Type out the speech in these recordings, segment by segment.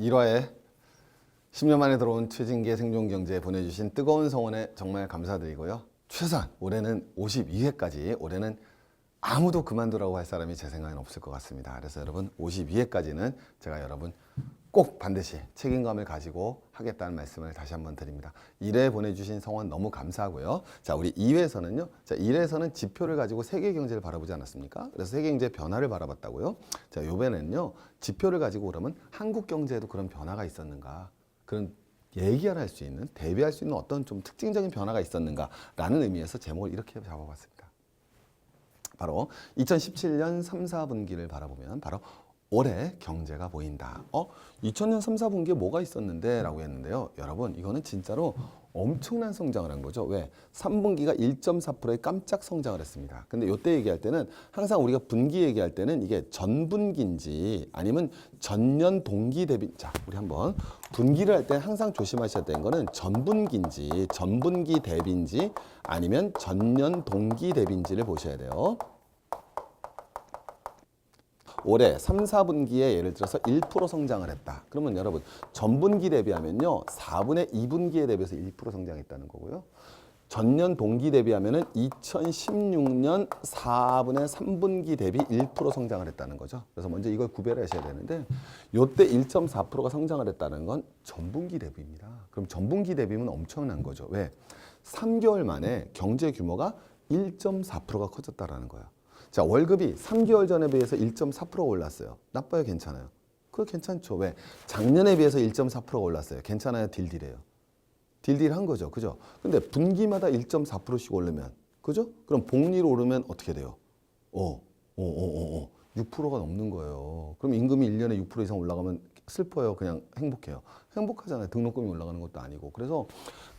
1화에 10년 만에 들어온 최진기의 생존경제에 보내주신 뜨거운 성원에 정말 감사드리고요. 최소한 올해는 52회까지 올해는 아무도 그만두라고 할 사람이 제 생각엔 없을 것 같습니다. 그래서 여러분 52회까지는 제가 여러분 꼭 반드시 책임감을 가지고 하겠다는 말씀을 다시 한번 드립니다. 1회 보내주신 성원 너무 감사하고요. 자, 우리 2회에서는요. 자, 1회에서는 지표를 가지고 세계 경제를 바라보지 않았습니까? 그래서 세계 경제 변화를 바라봤다고요. 자, 요번에는요. 지표를 가지고 그러면 한국 경제에도 그런 변화가 있었는가? 그런 얘기를 할수 있는 대비할 수 있는 어떤 좀 특징적인 변화가 있었는가라는 의미에서 제목을 이렇게 잡아봤습니다. 바로 2017년 3, 4분기를 바라보면 바로 올해 경제가 보인다. 어? 2000년 3, 4분기에 뭐가 있었는데? 라고 했는데요. 여러분, 이거는 진짜로 엄청난 성장을 한 거죠. 왜? 3분기가 1.4%의 깜짝 성장을 했습니다. 근데 요때 얘기할 때는 항상 우리가 분기 얘기할 때는 이게 전분기인지 아니면 전년 동기 대비 자, 우리 한번 분기를 할 때 항상 조심하셔야 되는 거는 전분기인지 전분기 대비인지 아니면 전년 동기 대비인지를 보셔야 돼요. 올해 3, 4분기에 예를 들어서 1% 성장을 했다. 그러면 여러분 전분기 대비하면요. 4분의 2분기에 대비해서 1% 성장했다는 거고요. 전년 동기 대비하면은 2016년 4분의 3분기 대비 1% 성장을 했다는 거죠. 그래서 먼저 이걸 구별하셔야 되는데 요때 1.4%가 성장을 했다는 건 전분기 대비입니다. 그럼 전분기 대비면 엄청난 거죠. 왜? 3개월 만에 경제 규모가 1.4%가 커졌다라는 거야. 자, 월급이 3개월 전에 비해서 1.4%가 올랐어요. 나빠요, 괜찮아요? 그거 괜찮죠. 왜? 작년에 비해서 1.4%가 올랐어요. 괜찮아요, 딜딜해요. 딜딜한 거죠. 그죠? 근데 분기마다 1.4%씩 오르면, 그죠? 그럼 복리로 오르면 어떻게 돼요? 어, 어, 어, 어, 어. 6%가 넘는 거예요. 그럼 임금이 1년에 6% 이상 올라가면 슬퍼요. 그냥 행복해요. 행복하잖아요. 등록금이 올라가는 것도 아니고. 그래서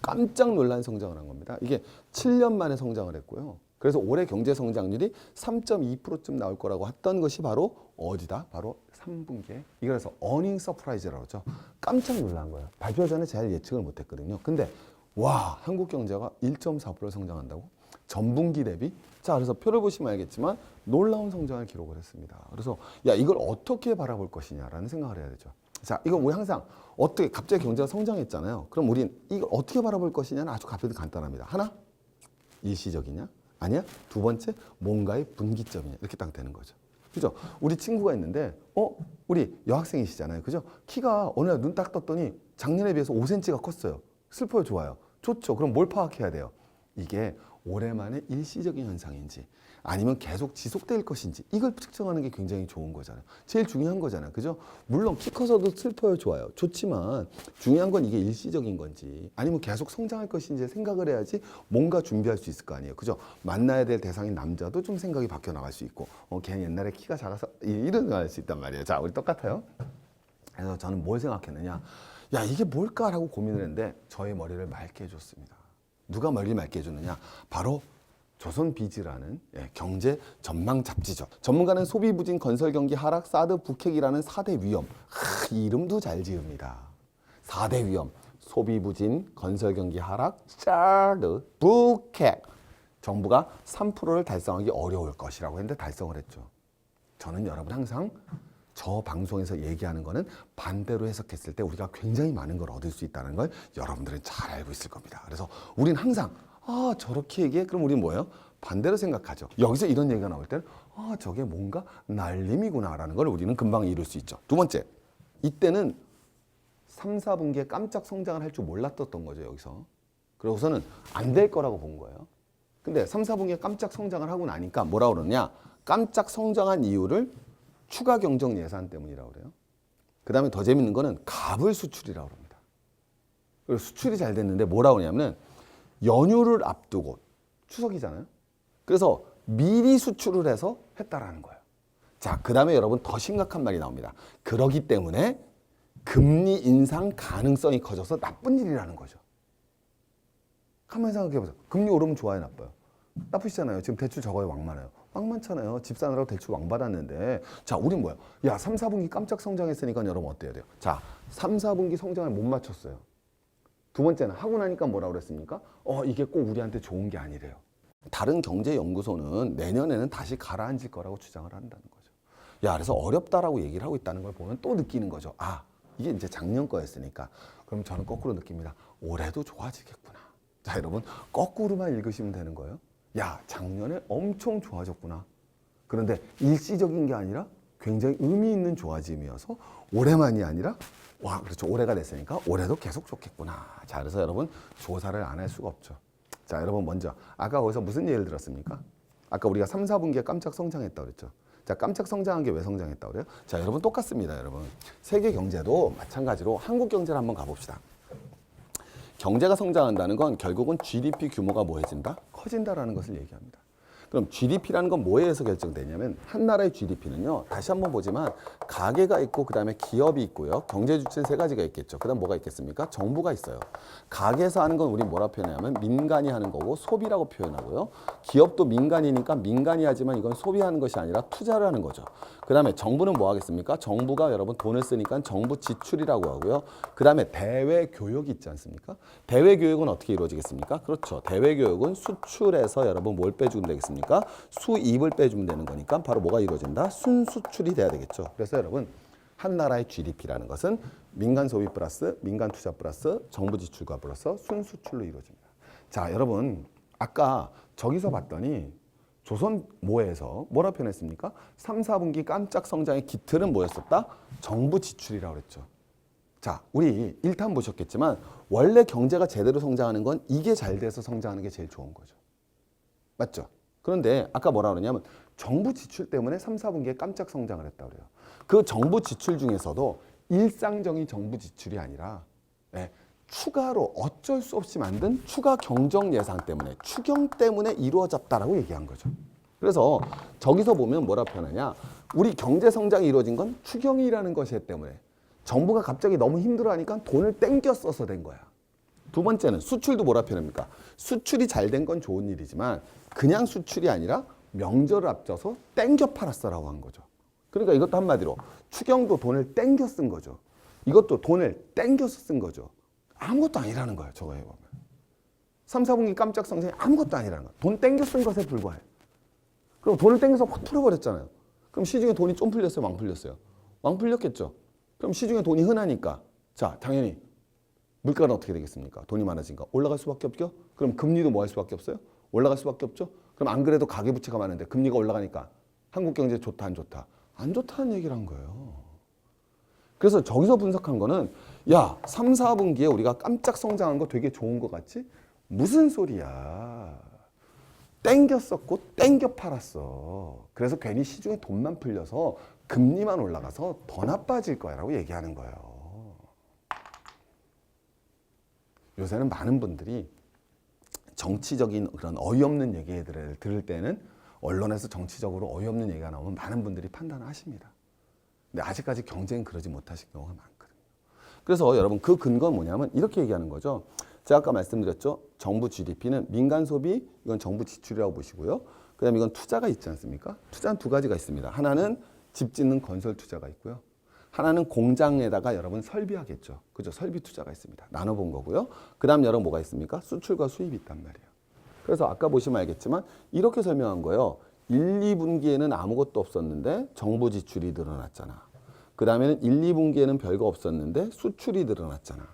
깜짝 놀란 성장을 한 겁니다. 이게 7년 만에 성장을 했고요. 그래서 올해 경제 성장률이 3.2%쯤 나올 거라고 했던 것이 바로 어디다? 바로 3분기에. 이거래서 어닝 서프라이즈라고 그러죠. 깜짝 놀란 거예요. 발표 전에 잘 예측을 못 했거든요. 근데 와, 한국 경제가 1.4% 성장한다고? 전분기 대비? 자, 그래서 표를 보시면 알겠지만 놀라운 성장을 기록을 했습니다. 그래서 야, 이걸 어떻게 바라볼 것이냐라는 생각을 해야 되죠. 자, 이건 우리 항상 어떻게 갑자기 경제가 성장했잖아요. 그럼 우린 이걸 어떻게 바라볼 것이냐는 아주 가볍게 간단합니다. 하나, 일시적이냐? 아니야? 두 번째, 뭔가의 분기점이냐? 이렇게 딱 되는 거죠. 그죠? 우리 친구가 있는데, 어? 우리 여학생이시잖아요. 그죠? 키가 어느 날 눈 딱 떴더니 작년에 비해서 5cm가 컸어요. 슬퍼요? 좋아요? 좋죠. 그럼 뭘 파악해야 돼요? 이게 오랜만에 일시적인 현상인지 아니면 계속 지속될 것인지 이걸 측정하는 게 굉장히 좋은 거잖아요. 제일 중요한 거잖아요. 그죠? 물론 키 커서도 슬퍼요, 좋아요. 좋지만 중요한 건 이게 일시적인 건지 아니면 계속 성장할 것인지 생각을 해야지 뭔가 준비할 수 있을 거 아니에요. 그죠? 만나야 될 대상인 남자도 좀 생각이 바뀌어 나갈 수 있고 어, 걔는 옛날에 키가 작아서 이- 이런 거 할 수 있단 말이에요. 자, 우리 똑같아요. 그래서 저는 뭘 생각했느냐. 야, 이게 뭘까라고 고민을 했는데 저의 머리를 맑게 해줬습니다. 누가 머리를 맑게 해줬느냐. 바로 조선비즈라는 예, 경제 전망 잡지죠. 전문가는 소비 부진, 건설 경기 하락, 사드 북핵이라는 4대 위험. 하, 이 이름도 잘 지읍니다. 4대 위험. 소비 부진, 건설 경기 하락, 사드 북핵. 정부가 3%를 달성하기 어려울 것이라고 했는데 달성을 했죠. 저는 여러분 항상 저 방송에서 얘기하는 거는 반대로 해석했을 때 우리가 굉장히 많은 걸 얻을 수 있다는 걸 여러분들은 잘 알고 있을 겁니다. 그래서 우린 항상 아 저렇게 얘기해? 그럼 우린 뭐예요? 반대로 생각하죠. 여기서 이런 얘기가 나올 때는 아 저게 뭔가 날림이구나라는 걸 우리는 금방 이룰 수 있죠. 두 번째, 이때는 3, 4분기에 깜짝 성장을 할 줄 몰랐던 거죠 여기서. 그러고서는 안 될 거라고 본 거예요. 근데 3, 4분기에 깜짝 성장을 하고 나니까 뭐라 그러냐? 깜짝 성장한 이유를 추가 경정 예산 때문이라고 그래요. 그 다음에 더 재밌는 거는 갑을 수출이라고 합니다. 수출이 잘 됐는데 뭐라고 하냐면 연휴를 앞두고 추석이잖아요. 그래서 미리 수출을 해서 했다라는 거예요. 자, 그 다음에 여러분 더 심각한 말이 나옵니다. 그러기 때문에 금리 인상 가능성이 커져서 나쁜 일이라는 거죠. 가만히 생각해 보세요. 금리 오르면 좋아요, 나빠요? 나쁘시잖아요. 지금 대출 적어요, 왕 많아요. 왕 많잖아요. 집 사느라고 대출 왕 받았는데. 자, 우린 뭐야? 야, 3, 4분기 깜짝 성장했으니까 여러분 어때야 돼요? 자, 3, 4분기 성장을 못 맞췄어요. 두 번째는 하고 나니까 뭐라고 그랬습니까? 어, 이게 꼭 우리한테 좋은 게 아니래요. 다른 경제 연구소는 내년에는 다시 가라앉을 거라고 주장을 한다는 거죠. 야, 그래서 어렵다라고 얘기를 하고 있다는 걸 보면 또 느끼는 거죠. 아, 이게 이제 작년 거였으니까 그럼 저는 거꾸로 느낍니다. 올해도 좋아지겠구나. 자, 여러분 거꾸로만 읽으시면 되는 거예요. 야, 작년에 엄청 좋아졌구나. 그런데 일시적인 게 아니라 굉장히 의미 있는 좋아짐이어서 올해만이 아니라 와, 그렇죠. 올해가 됐으니까 올해도 계속 좋겠구나. 자, 그래서 여러분 조사를 안 할 수가 없죠. 자, 여러분 먼저 아까 거기서 무슨 예를 들었습니까? 아까 우리가 3, 4분기에 깜짝 성장했다 그랬죠. 자, 깜짝 성장한 게 왜 성장했다 그래요? 자, 여러분 똑같습니다, 여러분. 세계 경제도 마찬가지로 한국 경제를 한번 가봅시다. 경제가 성장한다는 건 결국은 GDP 규모가 뭐해진다? 커진다라는 것을 얘기합니다. 그럼 GDP라는 건 뭐에 의해서 결정되냐면 한 나라의 GDP는요. 다시 한번 보지만 가계가 있고 그다음에 기업이 있고요. 경제 주체는 세 가지가 있겠죠. 그다음 뭐가 있겠습니까? 정부가 있어요. 가계에서 하는 건 우리 뭐라 표현하냐면 민간이 하는 거고 소비라고 표현하고요. 기업도 민간이니까 민간이 하지만 이건 소비하는 것이 아니라 투자를 하는 거죠. 그다음에 정부는 뭐 하겠습니까? 정부가 여러분 돈을 쓰니까 정부 지출이라고 하고요. 그다음에 대외 교육이 있지 않습니까? 대외 교육은 어떻게 이루어지겠습니까? 그렇죠. 대외 교육은 수출에서 여러분 뭘 빼주면 되겠습니까? 수입을 빼주면 되는 거니까 바로 뭐가 이루어진다? 순수출이 돼야 되겠죠. 그래서 여러분 한 나라의 GDP라는 것은 민간 소비 플러스 민간 투자 플러스 정부 지출과 플러스 순수출로 이루어집니다. 자, 여러분 아까 저기서 봤더니 조선 모에서 뭐라 표현했습니까? 3, 4분기 깜짝 성장의 기틀은 뭐였었다? 정부 지출이라고 그랬죠. 자, 우리 1탄 보셨겠지만 원래 경제가 제대로 성장하는 건 이게 잘 돼서 성장하는 게 제일 좋은 거죠. 맞죠? 그런데 아까 뭐라 그러냐면 정부 지출 때문에 3, 4분기에 깜짝 성장을 했다 그래요. 그 정부 지출 중에서도 일상적인 정부 지출이 아니라 예, 추가로 어쩔 수 없이 만든 추가 경정 예상 때문에 추경 때문에 이루어졌다라고 얘기한 거죠. 그래서 저기서 보면 뭐라 표현하냐? 우리 경제 성장이 이루어진 건 추경이라는 것이 때문에 정부가 갑자기 너무 힘들어하니까 돈을 땡겨 써서 된 거야. 두 번째는 수출도 뭐라 표현합니까? 수출이 잘 된 건 좋은 일이지만 그냥 수출이 아니라 명절을 앞져서 땡겨 팔았어라고 한 거죠. 그러니까 이것도 한마디로 추경도 돈을 땡겨 쓴 거죠. 이것도 돈을 땡겨서 쓴 거죠. 아무것도 아니라는 거예요. 저거에 보면. 3, 4분기 깜짝 성장이 아무것도 아니라는 거예요. 돈 땡겨 쓴 것에 불과해. 그럼 돈을 땡겨서 확 풀어버렸잖아요. 그럼 시중에 돈이 좀 풀렸어요? 왕 풀렸어요? 왕 풀렸겠죠. 그럼 시중에 돈이 흔하니까 자 당연히 물가는 어떻게 되겠습니까? 돈이 많아지니까 올라갈 수밖에 없죠. 그럼 금리도 뭐 할 수밖에 없어요? 올라갈 수밖에 없죠. 그럼 안 그래도 가계부채가 많은데 금리가 올라가니까 한국 경제 좋다 안 좋다? 안 좋다는 얘기를 한 거예요. 그래서 저기서 분석한 거는 야 3, 4분기에 우리가 깜짝 성장한 거 되게 좋은 것 같지? 무슨 소리야. 땡겨 썼고 땡겨 팔았어. 그래서 괜히 시중에 돈만 풀려서 금리만 올라가서 더 나빠질 거야라고 얘기하는 거예요. 요새는 많은 분들이 정치적인 그런 어이없는 얘기들을 들을 때는 언론에서 정치적으로 어이없는 얘기가 나오면 많은 분들이 판단을 하십니다. 근데 아직까지 경쟁은 그러지 못하신 경우가 많거든요. 그래서 여러분 그 근거는 뭐냐면 이렇게 얘기하는 거죠. 제가 아까 말씀드렸죠. 정부 GDP는 민간 소비, 이건 정부 지출이라고 보시고요. 그 다음에 이건 투자가 있지 않습니까? 투자는 두 가지가 있습니다. 하나는 집 짓는 건설 투자가 있고요. 하나는 공장에다가 여러분 설비하겠죠. 그죠? 설비 투자가 있습니다. 나눠본 거고요. 그 다음 여러분 뭐가 있습니까? 수출과 수입이 있단 말이에요. 그래서 아까 보시면 알겠지만 이렇게 설명한 거예요. 1, 2분기에는 아무것도 없었는데 정부 지출이 늘어났잖아. 그 다음에는 1, 2분기에는 별거 없었는데 수출이 늘어났잖아.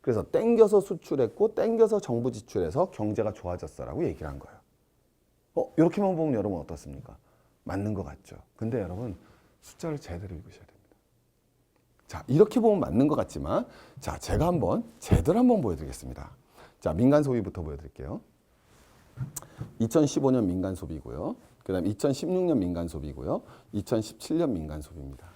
그래서 땡겨서 수출했고 땡겨서 정부 지출해서 경제가 좋아졌어라고 얘기를 한 거예요. 어, 이렇게만 보면 여러분 어떻습니까? 맞는 것 같죠. 근데 여러분 숫자를 제대로 읽으셔야 됩니다. 자, 이렇게 보면 맞는 것 같지만 자, 제가 한번 제대로 한번 보여드리겠습니다. 자, 민간 소비부터 보여드릴게요. 2015년 민간 소비고요. 그 다음 2016년 민간 소비고요. 2017년 민간 소비입니다.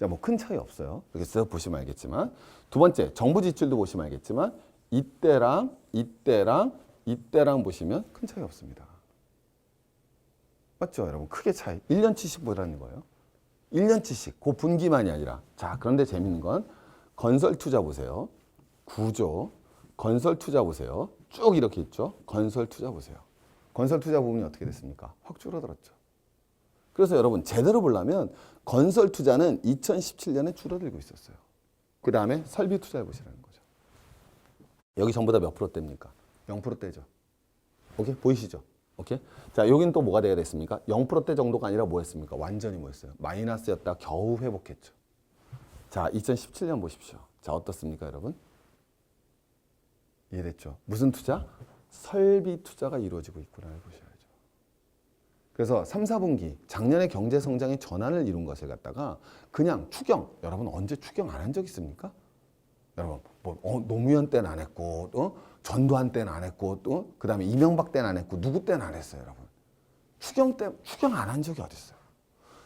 자, 뭐 큰 차이 없어요. 이렇게 쓱 보시면 알겠지만 두 번째 정부 지출도 보시면 알겠지만 이때랑 이때랑 이때랑 보시면 큰 차이 없습니다. 맞죠, 여러분? 크게 차이. 1년치씩 보라는 거예요. 1년치씩 그 분기만이 아니라 자, 그런데 재밌는 건 건설 투자 보세요. 구조 건설 투자 보세요. 쭉 이렇게 있죠. 건설 투자 보세요. 건설 투자 부분이 어떻게 됐습니까? 확 줄어들었죠. 그래서 여러분 제대로 보려면 건설 투자는 2017년에 줄어들고 있었어요. 그 다음에 설비 투자해 보시라는 거죠. 여기 전부 다 몇 프로대입니까? 0%대죠. 오케이 보이시죠? 오케이. 자 여기는 또 뭐가 돼야 됐습니까? 0%대 정도가 아니라 뭐였습니까? 완전히 뭐였어요? 마이너스였다 겨우 회복했죠. 자, 2017년 보십시오. 자, 어떻습니까, 여러분? 이해됐죠? 무슨 투자? 설비 투자가 이루어지고 있구나를 보셔야죠. 그래서 3, 4분기 작년에 경제 성장의 전환을 이룬 것을 갖다가 그냥 추경 여러분 언제 추경 안 한 적 있습니까? 여러분 뭐 어, 노무현 때는 안 했고 어? 전두환 때는 안 했고 또 그다음에 이명박 때는 안 했고 누구 때는 안 했어요, 여러분. 추경 때 추경 안 한 적이 어디 있어요?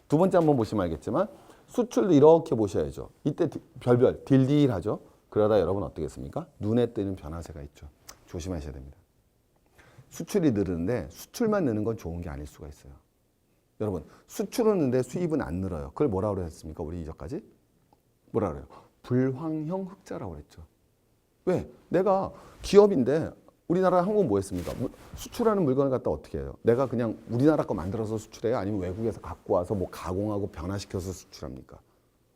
두 번째 한번 보시면 알겠지만 수출도 이렇게 보셔야죠. 이때 디- 별별 딜딜하죠. 그러다 여러분 어떻겠습니까? 눈에 띄는 변화세가 있죠. 조심하셔야 됩니다. 수출이 늘는데 수출만 느는 건 좋은 게 아닐 수가 있어요. 여러분 수출은 느는데 수입은 안 늘어요. 그걸 뭐라 그랬습니까? 우리 이전까지 뭐라 그래요? 불황형 흑자라고 그랬죠. 왜? 내가 기업인데 우리나라 한국은 뭐 했습니까? 물- 수출하는 물건을 갖다 어떻게 해요? 내가 그냥 우리나라 거 만들어서 수출해요? 아니면 외국에서 갖고 와서 뭐 가공하고 변화시켜서 수출합니까?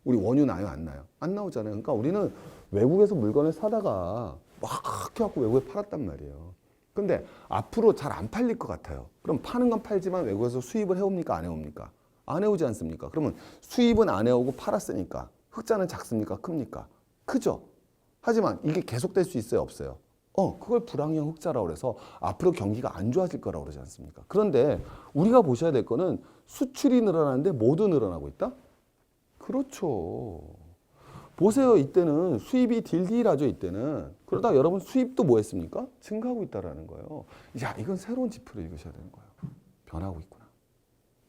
우리 원유 나요? 안 나요? 안 나오잖아요. 그러니까 우리는 외국에서 물건을 사다가 막 해갖고 외국에 팔았단 말이에요. 근데 앞으로 잘 안 팔릴 것 같아요. 그럼 파는 건 팔지만 외국에서 수입을 해옵니까? 안 해옵니까? 안 해오지 않습니까? 그러면 수입은 안 해오고 팔았으니까 흑자는 작습니까? 큽니까? 크죠? 하지만 이게 계속될 수 있어요? 없어요? 어, 그걸 불황형 흑자라고 그래서 앞으로 경기가 안 좋아질 거라고 그러지 않습니까? 그런데 우리가 보셔야 될 거는 수출이 늘어나는데 모두 늘어나고 있다? 그렇죠. 보세요. 이때는 수입이 딜딜하죠. 이때는. 그러다 여러분 수입도 뭐 했습니까? 증가하고 있다라는 거예요. 야, 이건 새로운 지표를 읽으셔야 되는 거예요. 변하고 있구나.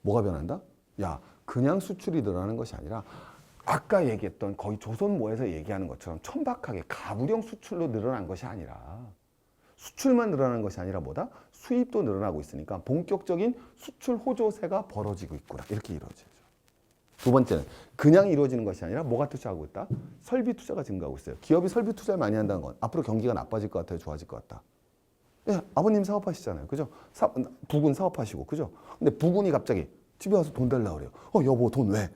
뭐가 변한다? 야, 그냥 수출이 늘어나는 것이 아니라 아까 얘기했던 거의 조선모에서 얘기하는 것처럼 천박하게 가부령 수출로 늘어난 것이 아니라 수출만 늘어나는 것이 아니라 뭐다? 수입도 늘어나고 있으니까 본격적인 수출 호조세가 벌어지고 있구나. 이렇게 이루어져요. 두 번째는 그냥 이루어지는 것이 아니라 뭐가 투자하고 있다? 설비 투자가 증가하고 있어요. 기업이 설비 투자를 많이 한다는 건 앞으로 경기가 나빠질 것 같아요, 좋아질 것 같다. 예, 아버님 사업하시잖아요, 그죠? 사, 부군 사업하시고, 그죠? 근데 부군이 갑자기 집에 와서 돈 달라 그래요. 어, 여보 돈 왜?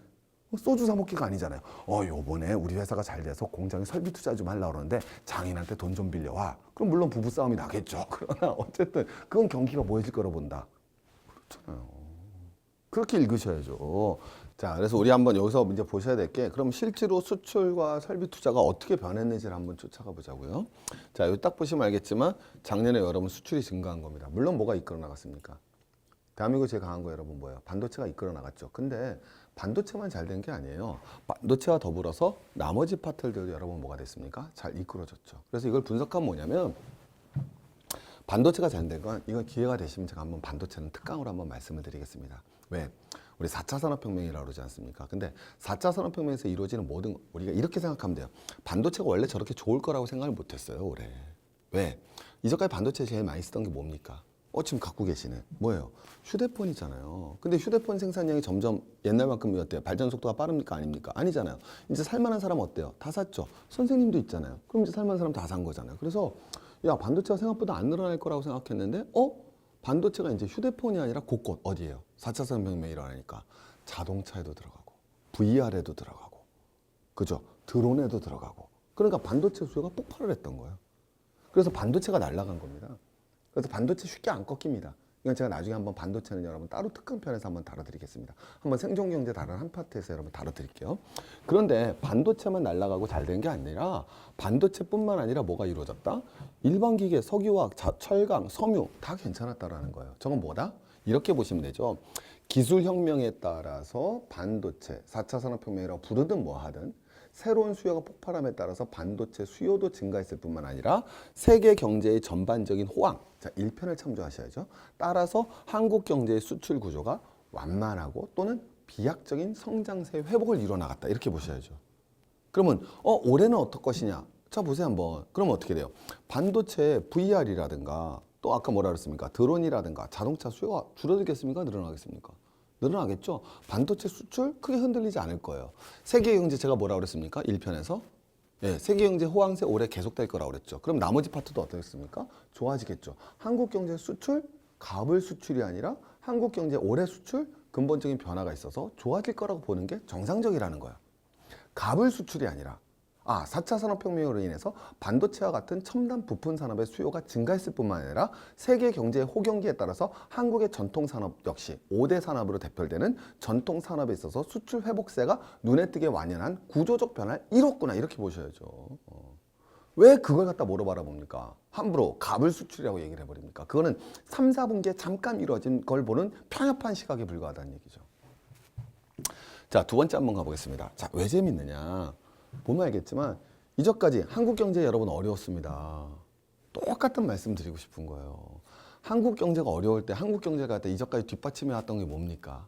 어, 소주 사 먹기가 아니잖아요. 어, 요번에 우리 회사가 잘 돼서 공장에 설비 투자 좀 하려고 그러는데 장인한테 돈 좀 빌려와. 그럼 물론 부부 싸움이 나겠죠. 그러나 어쨌든 그건 경기가 뭐해질 거라 본다. 그렇잖아요. 그렇게 읽으셔야죠. 자, 그래서 우리 한번 여기서 이제 보셔야 될 게 그럼 실제로 수출과 설비 투자가 어떻게 변했는지를 한번 쫓아가 보자고요. 자, 여기 딱 보시면 알겠지만 작년에 여러분 수출이 증가한 겁니다. 물론 뭐가 이끌어 나갔습니까? 대한민국 제일 강한 거 여러분 뭐예요? 반도체가 이끌어 나갔죠. 근데 반도체만 잘 된 게 아니에요. 반도체와 더불어서 나머지 파트들도 여러분 뭐가 됐습니까? 잘 이끌어졌죠. 그래서 이걸 분석하면 뭐냐면 반도체가 잘 된 건 이건 기회가 되시면 제가 한번 반도체는 특강으로 한번 말씀을 드리겠습니다. 왜? 우리 4차 산업혁명이라고 그러지 않습니까? 근데 4차 산업혁명에서 이루어지는 모든 우리가 이렇게 생각하면 돼요. 반도체가 원래 저렇게 좋을 거라고 생각을 못 했어요, 올해. 왜? 이전까지 반도체 제일 많이 쓰던 게 뭡니까? 어, 지금 갖고 계시네. 뭐예요? 휴대폰이잖아요. 근데 휴대폰 생산량이 점점 옛날만큼 어때요? 발전 속도가 빠릅니까? 아닙니까? 아니잖아요. 이제 살만한 사람 어때요? 다 샀죠. 선생님도 있잖아요. 그럼 이제 살만한 사람 다 산 거잖아요. 그래서 야, 반도체가 생각보다 안 늘어날 거라고 생각했는데, 어? 반도체가 이제 휴대폰이 아니라 곳곳 어디예요? 4차 산업혁명이 일어나니까 자동차에도 들어가고, VR에도 들어가고, 그죠? 드론에도 들어가고. 그러니까 반도체 수요가 폭발을 했던 거예요. 그래서 반도체가 날아간 겁니다. 그래서 반도체 쉽게 안 꺾입니다. 이건 제가 나중에 한번 반도체는 여러분 따로 특강편에서 한번 다뤄드리겠습니다. 한번 생존경제 다른 한 파트에서 여러분 다뤄드릴게요. 그런데 반도체만 날아가고 잘 된 게 아니라 반도체뿐만 아니라 뭐가 이루어졌다? 일반 기계, 석유화학, 자- 철강, 섬유 다 괜찮았다라는 거예요. 저건 뭐다? 이렇게 보시면 되죠. 기술 혁명에 따라서 반도체, 4차 산업혁명이라고 부르든 뭐 하든 새로운 수요가 폭발함에 따라서 반도체 수요도 증가했을 뿐만 아니라 세계 경제의 전반적인 호황, 자 1편을 참조하셔야죠. 따라서 한국 경제의 수출 구조가 완만하고 또는 비약적인 성장세 회복을 이뤄 나갔다. 이렇게 보셔야죠. 그러면 어 올해는 어떨 것이냐? 자 보세요 한번. 그러면 어떻게 돼요? 반도체 VR이라든가 또 아까 뭐라 그랬습니까? 드론이라든가 자동차 수요가 줄어들겠습니까? 늘어나겠습니까? 늘어나겠죠. 반도체 수출 크게 흔들리지 않을 거예요. 세계 경제 제가 뭐라 그랬습니까? 1편에서 예, 세계 경제 호황세 올해 계속될 거라고 그랬죠. 그럼 나머지 파트도 어떻겠습니까? 좋아지겠죠. 한국 경제 수출 가불 수출이 아니라 한국 경제 올해 수출 근본적인 변화가 있어서 좋아질 거라고 보는 게 정상적이라는 거예요. 갑을 수출이 아니라 아, 4차 산업혁명으로 인해서 반도체와 같은 첨단 부품 산업의 수요가 증가했을 뿐만 아니라 세계 경제의 호경기에 따라서 한국의 전통 산업 역시 5대 산업으로 대표되는 전통 산업에 있어서 수출 회복세가 눈에 띄게 완연한 구조적 변화를 이뤘구나 이렇게 보셔야죠. 어. 왜 그걸 갖다 뭐로 바라봅니까? 함부로 갑을 수출이라고 얘기를 해버립니까? 그거는 3, 4분기에 잠깐 이루어진 걸 보는 편협한 시각에 불과하다는 얘기죠. 자, 두 번째 한번 가보겠습니다. 자, 왜 재밌느냐? 보면 알겠지만 이전까지 한국 경제 여러분 어려웠습니다. 똑같은 말씀 드리고 싶은 거예요. 한국 경제가 어려울 때 한국 경제가 때 이전까지 뒷받침해 왔던 게 뭡니까?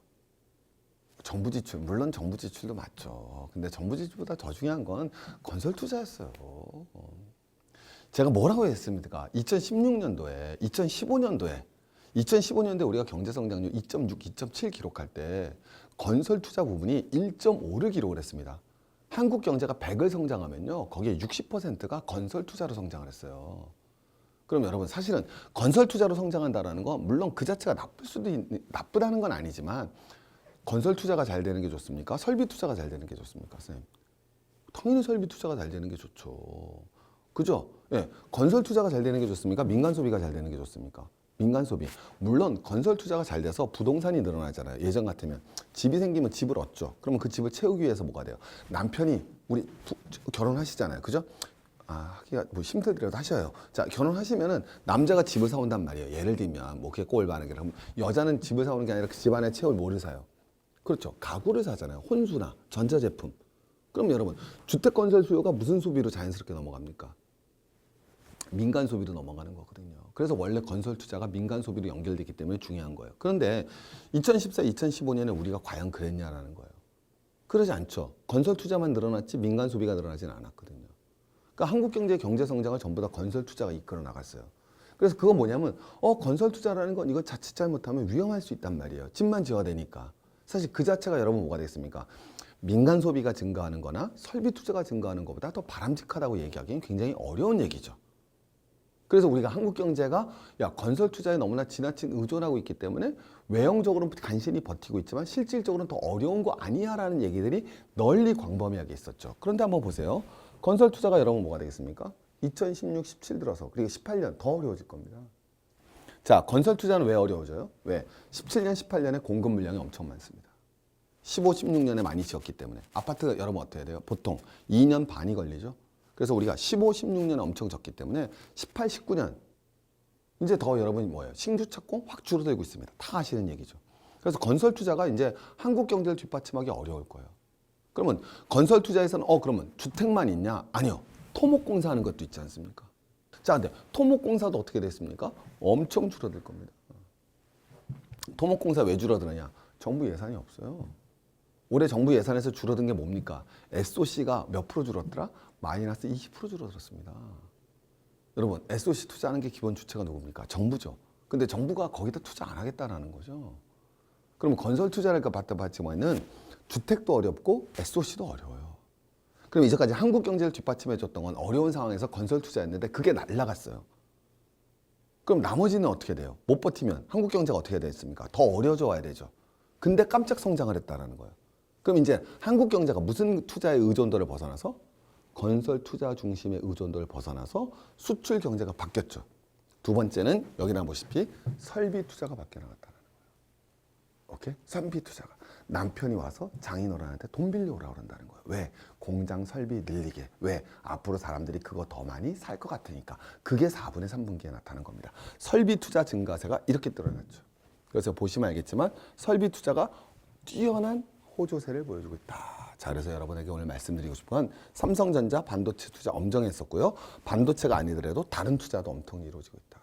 정부 지출 물론 정부 지출도 맞죠. 근데 정부 지출보다 더 중요한 건 건설 투자였어요. 어. 제가 뭐라고 했습니까? 2016년도에 2015년도에 2015년도에 우리가 경제 성장률 2.6, 2.7 기록할 때 건설 투자 부분이 1.5를 기록을 했습니다. 한국 경제가 100을 성장하면요. 거기에 60%가 건설 투자로 성장을 했어요. 그럼 여러분 사실은 건설 투자로 성장한다라는 건 물론 그 자체가 나쁠 수도 있, 나쁘다는 건 아니지만 건설 투자가 잘 되는 게 좋습니까? 설비 투자가 잘 되는 게 좋습니까, 선생님? 당연히 설비 투자가 잘 되는 게 좋죠. 그죠? 예. 건설 투자가 잘 되는 게 좋습니까? 민간 소비가 잘 되는 게 좋습니까? 민간 소비. 물론 건설 투자가 잘 돼서 부동산이 늘어나잖아요. 예전 같으면 집이 생기면 집을 얻죠. 그러면 그 집을 채우기 위해서 뭐가 돼요? 남편이 우리 부- 결혼하시잖아요. 그죠? 아, 하기가 뭐 힘들더라도 하셔요. 자, 결혼하시면은 남자가 집을 사온단 말이에요. 예를 들면 뭐 그게 꼴 바는 게 그럼 여자는 집을 사오는 게 아니라 그 집안에 채울 뭐를 사요? 그렇죠. 가구를 사잖아요. 혼수나 전자제품. 그럼 여러분, 주택 건설 수요가 무슨 소비로 자연스럽게 넘어갑니까? 민간 소비로 넘어가는 거거든요. 그래서 원래 건설 투자가 민간 소비로 연결되기 때문에 중요한 거예요. 그런데 2014, 2015년에 우리가 과연 그랬냐라는 거예요. 그러지 않죠. 건설 투자만 늘어났지 민간 소비가 늘어나지는 않았거든요. 그러니까 한국 경제의 경제 성장을 전부 다 건설 투자가 이끌어 나갔어요. 그래서 그건 뭐냐면 어 건설 투자라는 건 이거 자칫 잘못하면 위험할 수 있단 말이에요. 집만 지어야 되니까. 사실 그 자체가 여러분 뭐가 되겠습니까? 민간 소비가 증가하는 거나 설비 투자가 증가하는 것보다 더 바람직하다고 얘기하기는 굉장히 어려운 얘기죠. 그래서 우리가 한국 경제가 야 건설 투자에 너무나 지나친 의존하고 있기 때문에 외형적으로는 간신히 버티고 있지만 실질적으로는 더 어려운 거 아니야라는 얘기들이 널리 광범위하게 있었죠. 그런데 한번 보세요. 건설 투자가 여러분 뭐가 되겠습니까? 2016, 17 들어서 그리고 18년 더 어려워질 겁니다. 자, 건설 투자는 왜 어려워져요? 왜? 17년, 18년에 공급 물량이 엄청 많습니다. 15, 16년에 많이 지었기 때문에 아파트가 여러분 어떻게 돼요? 보통 2년 반이 걸리죠. 그래서 우리가 15, 16년에 엄청 졌기 때문에 18, 19년 이제 더 여러분이 뭐예요? 신규 착공 확 줄어들고 있습니다. 다 아시는 얘기죠. 그래서 건설 투자가 이제 한국 경제를 뒷받침하기 어려울 거예요. 그러면 건설 투자에서는 어 그러면 주택만 있냐? 아니요. 토목공사 하는 것도 있지 않습니까? 자, 근데 토목공사도 어떻게 됐습니까? 엄청 줄어들 겁니다. 토목공사 왜 줄어드느냐? 정부 예산이 없어요. 올해 정부 예산에서 줄어든 게 뭡니까? SOC가 몇 프로 줄었더라? 마이너스 20% 줄어들었습니다. 여러분, SOC 투자하는 게 기본 주체가 누굽니까? 정부죠. 근데 정부가 거기다 투자 안 하겠다라는 거죠. 그럼 건설 투자랄까 봤다 봤지만은 주택도 어렵고 SOC도 어려워요. 그럼 이제까지 한국 경제를 뒷받침해 줬던 건 어려운 상황에서 건설 투자였는데 그게 날라갔어요. 그럼 나머지는 어떻게 돼요? 못 버티면 한국 경제가 어떻게 됐습니까? 더 어려져 와야 되죠. 근데 깜짝 성장을 했다라는 거예요. 그럼 이제 한국 경제가 무슨 투자의 의존도를 벗어나서 건설 투자 중심의 의존도를 벗어나서 수출 경제가 바뀌었죠. 두 번째는 여기 나보시피 설비 투자가 바뀌어 나갔다는 거예요. 오케이? 설비 투자가 남편이 와서 장인어른한테 돈 빌려오라 그런다는 거예요. 왜? 공장 설비 늘리게. 왜? 앞으로 사람들이 그거 더 많이 살 것 같으니까. 그게 4분의 3분기에 나타난 겁니다. 설비 투자 증가세가 이렇게 드러났죠. 그래서 보시면 알겠지만 설비 투자가 뛰어난 호조세를 보여주고 있다. 자, 그래서 여러분에게 오늘 말씀드리고 싶은 건 삼성전자 반도체 투자 엄정했었고요. 반도체가 아니더라도 다른 투자도 엄청 이루어지고 있다.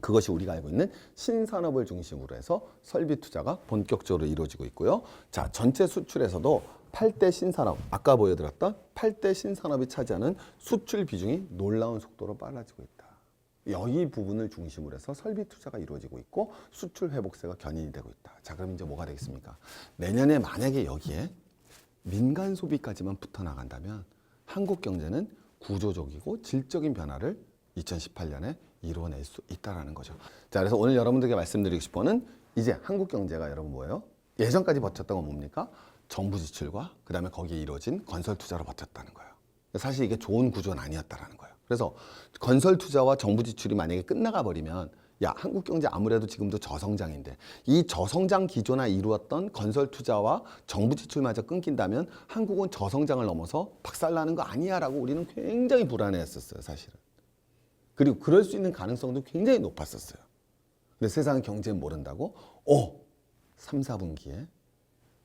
그것이 우리가 알고 있는 신산업을 중심으로 해서 설비 투자가 본격적으로 이루어지고 있고요. 자, 전체 수출에서도 8대 신산업, 아까 보여드렸던 8대 신산업이 차지하는 수출 비중이 놀라운 속도로 빨라지고 있다. 여기 부분을 중심으로 해서 설비 투자가 이루어지고 있고 수출 회복세가 견인이 되고 있다. 자, 그럼 이제 뭐가 되겠습니까? 내년에 만약에 여기에 민간 소비까지만 붙어 나간다면 한국 경제는 구조적이고 질적인 변화를 2018년에 이루어낼 수 있다라는 거죠. 자, 그래서 오늘 여러분들에게 말씀드리고 싶어는 이제 한국 경제가 여러분 뭐예요? 예전까지 버텼던 건 뭡니까? 정부 지출과 그다음에 거기에 이루어진 건설 투자로 버텼다는 거예요. 사실 이게 좋은 구조는 아니었다라는 거예요. 그래서 건설 투자와 정부 지출이 만약에 끝나가 버리면 야 한국 경제 아무래도 지금도 저성장인데 이 저성장 기조나 이루었던 건설 투자와 정부 지출마저 끊긴다면 한국은 저성장을 넘어서 박살나는 거 아니야라고 우리는 굉장히 불안해했었어요 사실은. 그리고 그럴 수 있는 가능성도 굉장히 높았었어요. 근데 세상 경제는 모른다고? 어 3, 4분기에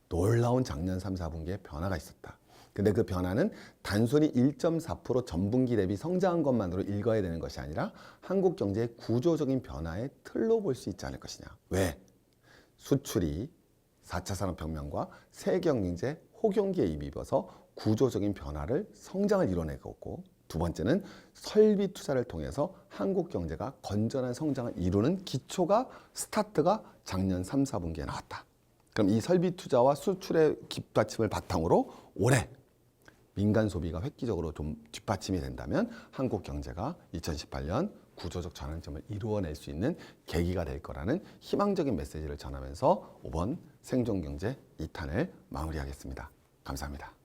놀라운 작년 3, 4분기에 변화가 있었다. 근데 그 변화는 단순히 1.4% 전분기 대비 성장한 것만으로 읽어야 되는 것이 아니라 한국 경제의 구조적인 변화의 틀로 볼 수 있지 않을 것이냐. 왜? 수출이 4차 산업혁명과 세경제 호경기에 입어서 구조적인 변화를 성장을 이뤄내고 있고 두 번째는 설비 투자를 통해서 한국 경제가 건전한 성장을 이루는 기초가 스타트가 작년 3, 4분기에 나왔다. 그럼 이 설비 투자와 수출의 뒷받침을 바탕으로 올해 민간 소비가 획기적으로 좀 뒷받침이 된다면 한국 경제가 2018년 구조적 전환점을 이루어낼 수 있는 계기가 될 거라는 희망적인 메시지를 전하면서 5번 생존경제 2탄을 마무리하겠습니다. 감사합니다.